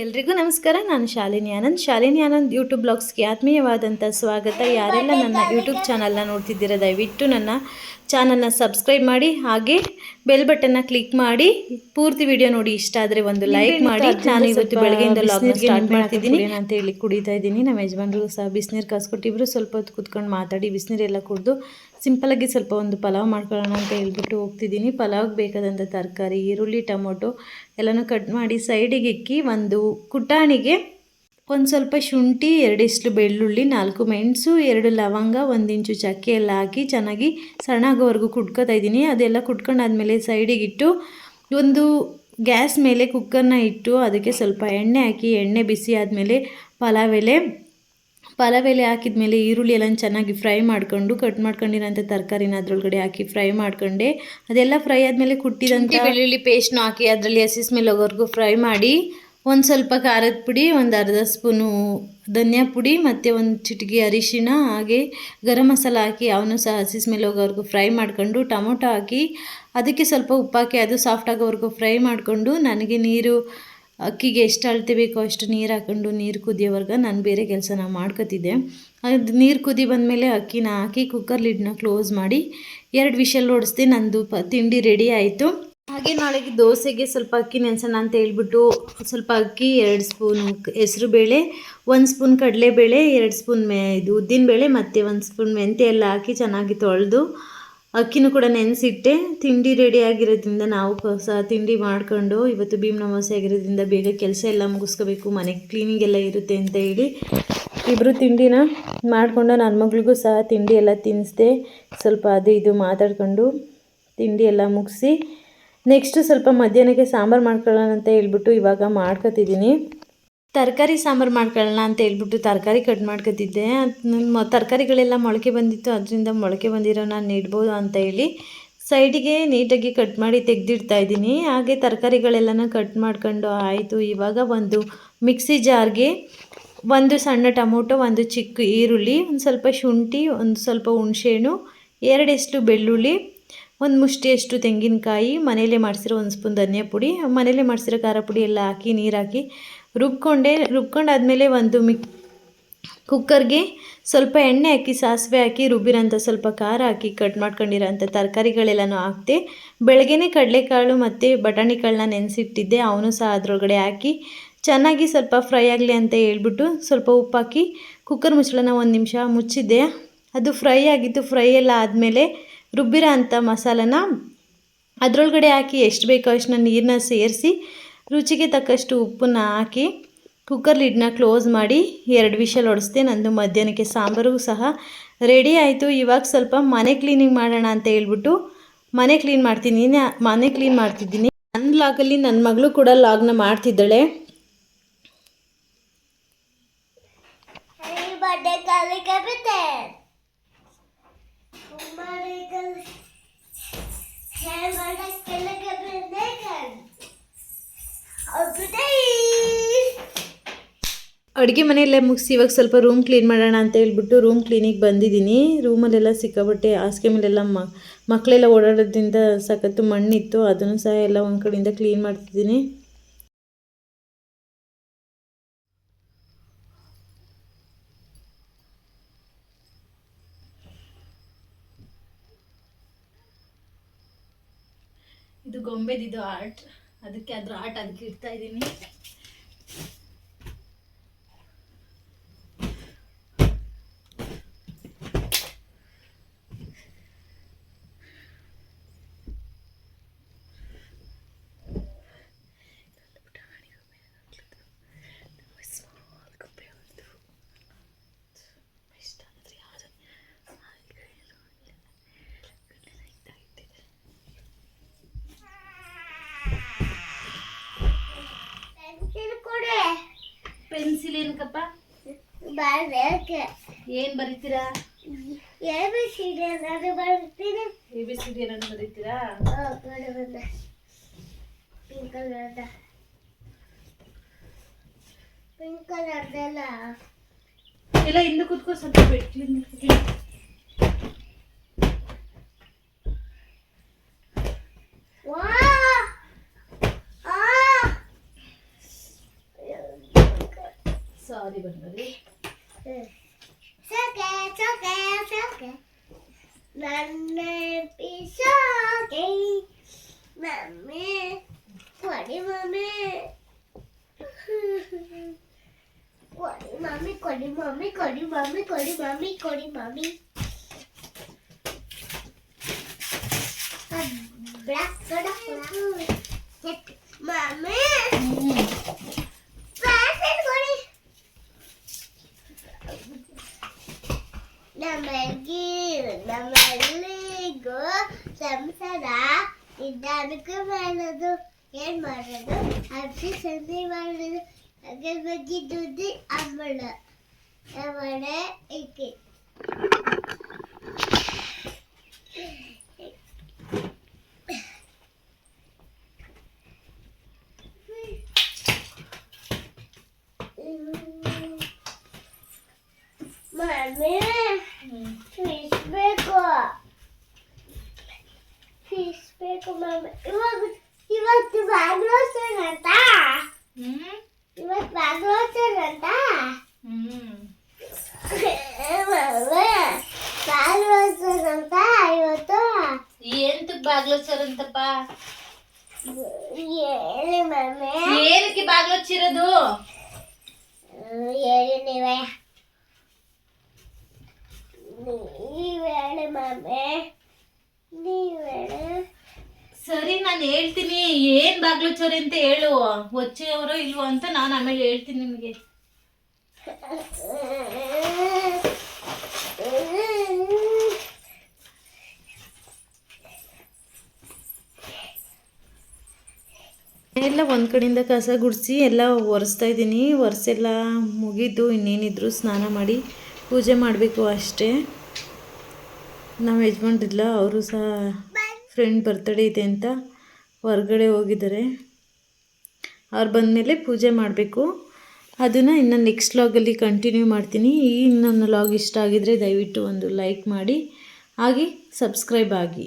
ಎಲ್ರಿಗೂ ನಮಸ್ಕಾರ ನಾನು ಶಾಲಿನಿ ಆನಂದ್. ಶಾಲಿನಿ ಆನಂದ್ ಯೂಟ್ಯೂಬ್ ಬ್ಲಾಗ್ಸ್ಗೆ ಆತ್ಮೀಯವಾದಂಥ ಸ್ವಾಗತ. ಯಾರೆಲ್ಲ ನನ್ನ ಯೂಟ್ಯೂಬ್ ಚಾನಲ್ನ ನೋಡ್ತಿದ್ದೀರ ದಯವಿಟ್ಟು ನನ್ನ ಚಾನಲ್ನ ಸಬ್ಸ್ಕ್ರೈಬ್ ಮಾಡಿ ಹಾಗೆ ಬೆಲ್ ಬಟನ್ನ ಕ್ಲಿಕ್ ಮಾಡಿ ಪೂರ್ತಿ ವಿಡಿಯೋ ನೋಡಿ. ಇಷ್ಟ ಆದರೆ ಒಂದು ಲೈಕ್ ಮಾಡಿ. ನಾನು ಇವತ್ತು ಬೆಳಗ್ಗೆಯಿಂದ ಲಾಗ್ನ ಸ್ಟಾರ್ಟ್ ಮಾಡ್ತಿದ್ದೀನಿ. ಅಂತ ಹೇಳಿ ಕುಡಿತಾ ಇದ್ದೀನಿ. ನಮ್ಮ ಯಜಮಾನ್ರಿಗೂ ಸಹ ಬಿಸಿನೀರು ಕಾಸ್ಕೊಟ್ಟಿಬ್ರು ಸ್ವಲ್ಪ ಹೊತ್ತು ಕುತ್ಕೊಂಡು ಮಾತಾಡಿ ಬಿಸಿನೀರೆಲ್ಲ ಕುಡಿದು ಸಿಂಪಲಾಗಿ ಸ್ವಲ್ಪ ಒಂದು ಪಲಾವ್ ಮಾಡ್ಕೊಳ್ಳೋಣ ಅಂತ ಹೇಳ್ಬಿಟ್ಟು ಹೋಗ್ತಿದ್ದೀನಿ. ಪಲಾವ್ಗೆ ಬೇಕಾದಂಥ ತರಕಾರಿ, ಈರುಳ್ಳಿ, ಟೊಮೊಟೊ ಎಲ್ಲನೂ ಕಟ್ ಮಾಡಿ ಸೈಡಿಗೆ ಇಕ್ಕಿ ಒಂದು ಕುಟಾಣಿಗೆ ಒಂದು ಸ್ವಲ್ಪ ಶುಂಠಿ, ಎರಡಿಷ್ಟು ಬೆಳ್ಳುಳ್ಳಿ, ನಾಲ್ಕು ಮೆಣಸು, ಎರಡು ಲವಂಗ, ಒಂದು ಇಂಚು ಚಕ್ಕೆ ಎಲ್ಲ ಹಾಕಿ ಚೆನ್ನಾಗಿ ಸಣ್ಣಾಗೋವರೆಗೂ ಕುಟ್ಕೋತಾ ಇದ್ದೀನಿ. ಅದೆಲ್ಲ ಕುಟ್ಕೊಂಡಾದ್ಮೇಲೆ ಸೈಡಿಗಿಟ್ಟು ಒಂದು ಗ್ಯಾಸ್ ಮೇಲೆ ಕುಕ್ಕರ್ನ ಇಟ್ಟು ಅದಕ್ಕೆ ಸ್ವಲ್ಪ ಎಣ್ಣೆ ಹಾಕಿ, ಎಣ್ಣೆ ಬಿಸಿ ಆದಮೇಲೆ ಪಲಾವ್ ಎಲೆ ಪಲಾವ್ ಎಲೆ ಹಾಕಿದ ಮೇಲೆ ಈರುಳ್ಳಿ ಎಲ್ಲ ಚೆನ್ನಾಗಿ ಫ್ರೈ ಮಾಡ್ಕೊಂಡು, ಕಟ್ ಮಾಡ್ಕೊಂಡಿರೋಂಥ ತರಕಾರಿನ ಅದ್ರೊಳಗಡೆ ಹಾಕಿ ಫ್ರೈ ಮಾಡ್ಕೊಂಡೆ. ಅದೆಲ್ಲ ಫ್ರೈ ಆದಮೇಲೆ ಕುಟ್ಟಿದಂಥ ಬೆಳ್ಳುಳ್ಳಿ ಪೇಸ್ಟ್ನ ಹಾಕಿ ಅದರಲ್ಲಿ ಹಸಿಸ್ ಮೇಲೆ ಹೋಗೋವರೆಗೂ ಫ್ರೈ ಮಾಡಿ, ಒಂದು ಸ್ವಲ್ಪ ಖಾರದ ಪುಡಿ, ಒಂದು ಅರ್ಧ ಸ್ಪೂನು ಧನಿಯಾ ಪುಡಿ, ಮತ್ತು ಒಂದು ಚಿಟಿಕೆ ಅರಿಶಿಣ ಹಾಗೆ ಗರಂ ಮಸಾಲ ಹಾಕಿ ಅವನು ಸಹ ಹಸಿಸ್ ಮೇಲೆ ಹೋಗೋವರೆಗೂ ಫ್ರೈ ಮಾಡ್ಕೊಂಡು, ಟೊಮೊಟೊ ಹಾಕಿ ಅದಕ್ಕೆ ಸ್ವಲ್ಪ ಉಪ್ಪು ಹಾಕಿ ಅದು ಸಾಫ್ಟ್ ಆಗೋವರೆಗೂ ಫ್ರೈ ಮಾಡಿಕೊಂಡು, ನನಗೆ ನೀರು ಅಕ್ಕಿಗೆ ಎಷ್ಟು ಅಳತೆ ಬೇಕೋ ಅಷ್ಟು ನೀರು ಹಾಕೊಂಡು ನೀರು ಕುದಿಯೋವರೆಗೆ ನಾನು ಬೇರೆ ಕೆಲಸನ ಮಾಡ್ಕೊತಿದ್ದೆ. ಅದು ನೀರು ಕುದಿ ಬಂದಮೇಲೆ ಅಕ್ಕಿನ ಹಾಕಿ ಕುಕ್ಕರ್ ಲಿಡ್ನ ಕ್ಲೋಸ್ ಮಾಡಿ ಎರಡು ವಿಷಲ್ ಓಡಿಸ್ದೆ ನಂದು ಪ ತಿಂಡಿ ರೆಡಿ ಆಯಿತು. ಹಾಗೆ ನಾಳೆಗೆ ದೋಸೆಗೆ ಸ್ವಲ್ಪ ಅಕ್ಕಿ ನೆನೆಸೋಣ ಅಂತ ಹೇಳ್ಬಿಟ್ಟು ಸ್ವಲ್ಪ ಅಕ್ಕಿ, ಎರಡು ಸ್ಪೂನ್ ಹೆಸರು ಬೇಳೆ, ಒಂದು ಸ್ಪೂನ್ ಕಡಲೆಬೇಳೆ, ಎರಡು ಸ್ಪೂನ್ ಮೆ ಇದು ಉದ್ದಿನಬೇಳೆ ಮತ್ತು ಒಂದು ಸ್ಪೂನ್ ಮೆಂತ್ಯೆ ಎಲ್ಲ ಹಾಕಿ ಚೆನ್ನಾಗಿ ತೊಳೆದು ಅಕ್ಕಿನೂ ಕೂಡ ನೆನೆಸಿಟ್ಟೆ. ತಿಂಡಿ ರೆಡಿ ಆಗಿರೋದ್ರಿಂದ ನಾವು ಸಹ ತಿಂಡಿ ಮಾಡ್ಕೊಂಡು ಇವತ್ತು ಭೀಮ್ ನಮಾಸೆ ಆಗಿರೋದ್ರಿಂದ ಬೇಗ ಕೆಲಸ ಎಲ್ಲ ಮುಗಿಸ್ಕೋಬೇಕು. ಮನೆ ಕ್ಲೀನಿಂಗ್ ಎಲ್ಲ ಇರುತ್ತೆ ಅಂತ ಹೇಳಿ ಇಬ್ಬರು ತಿಂಡಿನ ಮಾಡಿಕೊಂಡು ನನ್ನ ಮಗಳಿಗೂ ಸಹ ತಿಂಡಿ ಎಲ್ಲ ತಿನ್ನಿಸ್ದೆ ಸ್ವಲ್ಪ ಅದು ಇದು ಮಾತಾಡ್ಕೊಂಡು ತಿಂಡಿ ಎಲ್ಲ ಮುಗಿಸಿ ನೆಕ್ಸ್ಟು ಸ್ವಲ್ಪ ಮಧ್ಯಾಹ್ನಕ್ಕೆ ಸಾಂಬಾರು ಮಾಡ್ಕೊಳ್ಳೋಣ ಅಂತ ಹೇಳ್ಬಿಟ್ಟು ಇವಾಗ ಮಾಡ್ಕೊತಿದ್ದೀನಿ. ತರಕಾರಿ ಸಾಂಬಾರು ಮಾಡ್ಕೊಳ್ಳೋಣ ಅಂತ ಹೇಳ್ಬಿಟ್ಟು ತರಕಾರಿ ಕಟ್ ಮಾಡ್ಕೊತಿದ್ದೆ. ತರಕಾರಿಗಳೆಲ್ಲ ಮೊಳಕೆ ಬಂದಿತ್ತು, ಅದರಿಂದ ಮೊಳಕೆ ಬಂದಿರೋ ನಾನು ಇಡ್ಬೋದು ಅಂತ ಹೇಳಿ ಸೈಡಿಗೆ ನೀಟಾಗಿ ಕಟ್ ಮಾಡಿ ತೆಗೆದಿಡ್ತಾ ಇದ್ದೀನಿ. ಹಾಗೆ ತರಕಾರಿಗಳೆಲ್ಲನ ಕಟ್ ಮಾಡ್ಕೊಂಡು ಆಯಿತು. ಇವಾಗ ಒಂದು ಮಿಕ್ಸಿ ಜಾರ್ಗೆ ಒಂದು ಸಣ್ಣ ಟೊಮೊಟೊ, ಒಂದು ಚಿಕ್ಕ ಈರುಳ್ಳಿ, ಒಂದು ಸ್ವಲ್ಪ ಶುಂಠಿ, ಒಂದು ಸ್ವಲ್ಪ ಹುಣಸೆಹಣ್ಣು, ಎರಡೆಷ್ಟು ಬೆಳ್ಳುಳ್ಳಿ, ಒಂದು ಮುಷ್ಟಿಯಷ್ಟು ತೆಂಗಿನಕಾಯಿ ಮನೆಯಲ್ಲೇ ಮಾಡಿಸಿರೋ ಒಂದು ಸ್ಪೂನ್ ಧನಿಯಾ ಪುಡಿ ಮನೆಯಲ್ಲೇ ಮಾಡಿಸಿರೋ ಖಾರ ಪುಡಿ ಎಲ್ಲ ಹಾಕಿ ನೀರು ಹಾಕಿ ರುಬ್ಕೊಂಡೆ, ರುಬ್ಕೊಂಡಾದಮೇಲೆ ಒಂದು ಮಿಕ್ ಕುಕ್ಕರ್ಗೆ ಸ್ವಲ್ಪ ಎಣ್ಣೆ ಹಾಕಿ, ಸಾಸಿವೆ ಹಾಕಿ, ರುಬ್ಬಿರೋಂಥ ಸ್ವಲ್ಪ ಖಾರ ಹಾಕಿ ಕಟ್ ಮಾಡ್ಕೊಂಡಿರೋಂಥ ತರಕಾರಿಗಳೆಲ್ಲನೂ ಹಾಕ್ತೆ. ಬೆಳಗ್ಗೆನೇ ಕಡಲೆಕಾಳು ಮತ್ತು ಬಟಾಣಿ ಕಾಳನ್ನ ನೆನೆಸಿಟ್ಟಿದ್ದೆ. ಅವನು ಸಹ ಅದರೊಳಗಡೆ ಹಾಕಿ ಚೆನ್ನಾಗಿ ಸ್ವಲ್ಪ ಫ್ರೈ ಆಗಲಿ ಅಂತ ಹೇಳ್ಬಿಟ್ಟು ಸ್ವಲ್ಪ ಉಪ್ಪು ಹಾಕಿ ಕುಕ್ಕರ್ ಮುಚ್ಚಳನ ಒಂದು ನಿಮಿಷ ಮುಚ್ಚಿದ್ದೆ. ಅದು ಫ್ರೈ ಆಗಿತ್ತು ಫ್ರೈ ಎಲ್ಲ ಆದಮೇಲೆ ರುಬ್ಬಿರೋ ಅಂಥ ಮಸಾಲನ ಅದರೊಳಗಡೆ ಹಾಕಿ ಎಷ್ಟು ಬೇಕೋ ಅಷ್ಟನ್ನ ನೀರನ್ನ ಸೇರಿಸಿ ರುಚಿಗೆ ತಕ್ಕಷ್ಟು ಉಪ್ಪನ್ನ ಹಾಕಿ ಕುಕ್ಕರ್ ಲಿಡ್ನ ಕ್ಲೋಸ್ ಮಾಡಿ ಎರಡು ವಿಷಲ್ ಹೊಡೆಸ್ದೆ ನಂದು ಮಧ್ಯಾಹ್ನಕ್ಕೆ ಸಾಂಬಾರು ಸಹ ರೆಡಿ ಆಯಿತು. ಇವಾಗ ಸ್ವಲ್ಪ ಮನೆ ಕ್ಲೀನಿಂಗ್ ಮಾಡೋಣ ಅಂತ ಹೇಳ್ಬಿಟ್ಟು ಮನೆ ಕ್ಲೀನ್ ಮಾಡ್ತೀನಿ. ಮನೆ ಕ್ಲೀನ್ ಮಾಡ್ತಿದ್ದೀನಿ. ನನ್ನ ಲಾಗಲ್ಲಿ ನನ್ನ ಮಗಳು ಕೂಡ ಲಾಗ್ನ ಮಾಡ್ತಿದ್ದಾಳೆ. ಅಡುಗೆ ಮನೆಯಲ್ಲೇ ಮುಗಿಸಿ ಇವಾಗ ಸ್ವಲ್ಪ ರೂಮ್ ಕ್ಲೀನ್ ಮಾಡೋಣ ಅಂತ ಹೇಳ್ಬಿಟ್ಟು ರೂಮ್ ಕ್ಲೀನಿಗೆ ಬಂದಿದ್ದೀನಿ. ರೂಮಲ್ಲೆಲ್ಲ ಸಿಕ್ಕಾಬಟ್ಟೆ ಹಾಸಿಗೆ ಮೇಲೆಲ್ಲ ಮಕ್ಕಳೆಲ್ಲ ಓಡಾಡೋದ್ರಿಂದ ಸಖತ್ತು ಮಣ್ಣಿತ್ತು. ಅದನ್ನು ಸಹ ಎಲ್ಲ ಒಂದು ಕಡೆಯಿಂದ ಕ್ಲೀನ್ ಮಾಡ್ತಿದ್ದೀನಿ. ಇದು ಗೊಂಬೆದಿದು ಆರ್ಟ್ ಅದಕ್ಕೆ ಅದ್ರ ಆರ್ಟ್ ಅದಕ್ಕೆ ಇಡ್ತಾ ಇದ್ದೀನಿ Pencil ಕೊಡೆ. ಏನಕ್ಕಪ್ಪ? ಬರ್ಬೇಕು. ಏನು ಬರೀತೀರಾ? ABCD ಏನಾದ್ರು ಬರ್ತೀನಿ? ಎ ಬಿ ಸಿ ಡಿ ಏನಾದ್ರು ಬರೀತೀರಾ. ಎಲ್ಲ ಹಿಂದೆ ಕೂತ್ಕೋ ಸ್ವಲ್ಪ bed. 어디 보는 거지? 응. 속에 속에 속에 맘에 비속에 맘에 꼬리 맘에 꼬리 맘에 꼬리 맘에 꼬리 맘에 꼬리 맘에 꼬리 맘에 black color black mami ನಮಗೆ ನಮ್ಮಲ್ಲಿಗೂ ಸಂಸಾರ ನಿಧಾನಕ್ಕೆ ಮಾಡೋದು ಏನ್ ಮಾಡೋದು ಅರ್ಸಿ ಸಂಧಿ ಮಾಡೋದು ಹಾಗೆ ಬಜ್ಜಿ ದುಡ್ಡಿ ಅಮ್ಮಳ ಅವಳೆ ಏಕೆ ಮಮ್ಮಿ ಇವತ್ತು ಬ್ಯಾಂಗ್ಳೂರ್ ಅಂತ ಹ್ಮ್ ಇವತ್ತು ಬ್ಯಾಂಗ್ಳೂರ್ ಅಂತ ಹ್ಮ್ ಬ್ಯಾಂಗ್ಳೂರ್ ಅಂತ ಇವತ್ತು ಎಂತ ಬಾಗ್ಲು ಸರ್ ಅಂತಪ್ಪ ಹೇಳಿ ಮಮ್ಮಿ ಏನಕ್ಕೆ ಬಾಗ್ಲು ಹಚ್ಚಿರೋದು ಹೇಳಿ ನೀವೇ ನೀವ್ ಹೇಳಿ ಮಮ್ಮಿ ನೀವ್ ಹೇಳಿ ಸರಿ, ನಾನು ಹೇಳ್ತೀನಿ. ಏನ್ ಬಾಗ್ಲು ಚೋರಿ ಅಂತ ಹೇಳು. ಹೊಚ್ಚೆಯವರೋ ಇಲ್ವೋ ಅಂತ ನಾನು ಆಮೇಲೆ ಹೇಳ್ತೀನಿ ನಿಮಗೆ. ಎಲ್ಲ ಒಂದು ಕಡೆಯಿಂದ ಕಸ ಗುಡಿಸಿ ಎಲ್ಲ ಒರೆಸ್ತಾ ಇದ್ದೀನಿ. ಒರೆಸೆಲ್ಲ ಮುಗಿದು ಇನ್ನೇನಿದ್ರು ಸ್ನಾನ ಮಾಡಿ ಪೂಜೆ ಮಾಡಬೇಕು ಅಷ್ಟೇ. ನಮ್ಮ ಯಜಮಾನ್ರಿಲ್ಲ, ಅವರು ಸಹ ಫ್ರೆಂಡ್ ಬರ್ತಡೇ ಇದೆ ಅಂತ ಹೊರಗಡೆ ಹೋಗಿದ್ದಾರೆ. ಅವ್ರು ಬಂದಮೇಲೆ ಪೂಜೆ ಮಾಡಬೇಕು. ಅದನ್ನು ಇನ್ನು ನೆಕ್ಸ್ಟ್ ಲಾಗಲ್ಲಿ ಕಂಟಿನ್ಯೂ ಮಾಡ್ತೀನಿ. ಈ ನನ್ನ ಲಾಗ್ ಇಷ್ಟ ಆಗಿದರೆ ದಯವಿಟ್ಟು ಒಂದು ಲೈಕ್ ಮಾಡಿ. ಹಾಗೆ ಸಬ್ಸ್ಕ್ರೈಬ್ ಆಗಿ.